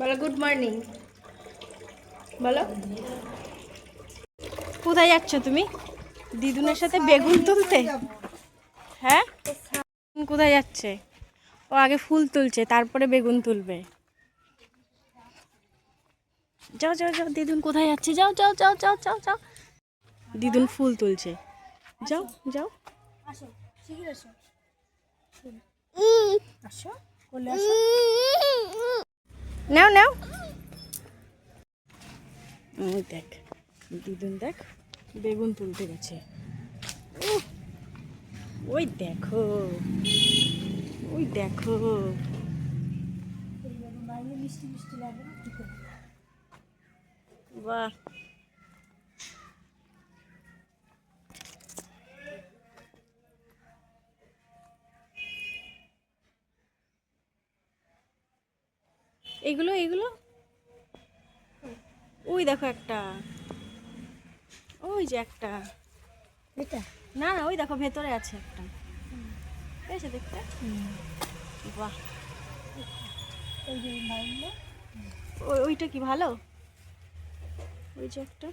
বলো good morning বলো। কোথায় যাচ্ছ তুমি? দিদুনের সাথে বেগুন তুলতে? হ্যাঁ? কোথায় যাচ্ছে? ও আগে ফুল তুলছে তারপরে বেগুন তুলবে। যাও যাও যাও দিদুন কোথায় যাচ্ছে? যাও যাও যাও যাও যাও যাও। দিদুন ফুল তুলছে। যাও যাও। আসো। আসো। নাও নাও। ওই দেখ দুদিন দেখ বেগুন তুলতে গেছে। ওই দেখো ওই দেখো? বাহ এগুলো এগুলো? ওই দেখো একটা। ওই যে একটা। এটা? না না ওই দেখো ভেতরে আছে একটা। পেয়েছে দেখতে? বাহ। ওই ওইটা কি ভালো? ওই যে একটা।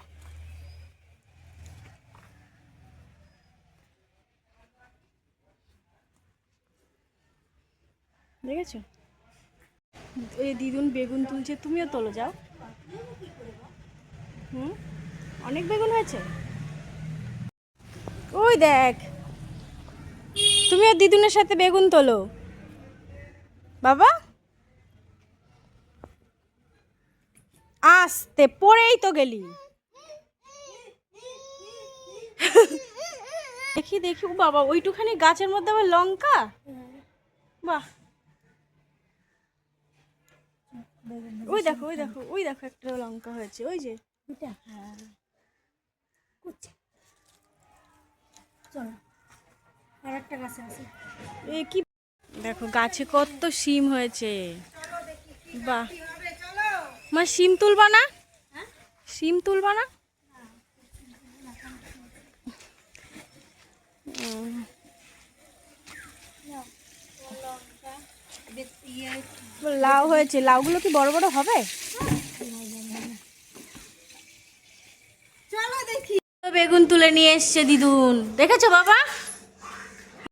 দেখেছ? ওই দিদুন বেগুন তুলছে, তুমিও তোলো, যাও। হুম? অনেক বেগুন হয়েছে? ওই দেখ। তুমিও দিদুনের সাথে বেগুন তোলো। বাবা? আসতে, পড়েই তো গেলি। দেখি দেখি বাবা, ওইটুখানি গাছের মধ্যে আবার লঙ্কা? বাহ। ওই দেখো ওই দেখো ওই দেখো একটা লঙ্কা হয়েছে ওই যে হ্যাঁ। চলো আর একটা গাছে আছে এ কি? দেখো গাছে কত শিম হয়েছে। বাহ। মা শিম তুলবা না? শিম তুলবা না? লাউ হয়েছে। লাউগুলো কি বড় বড় হবে? বেগুন তুলে নিয়ে এসছে দিদুন। দেখেছ বাবা?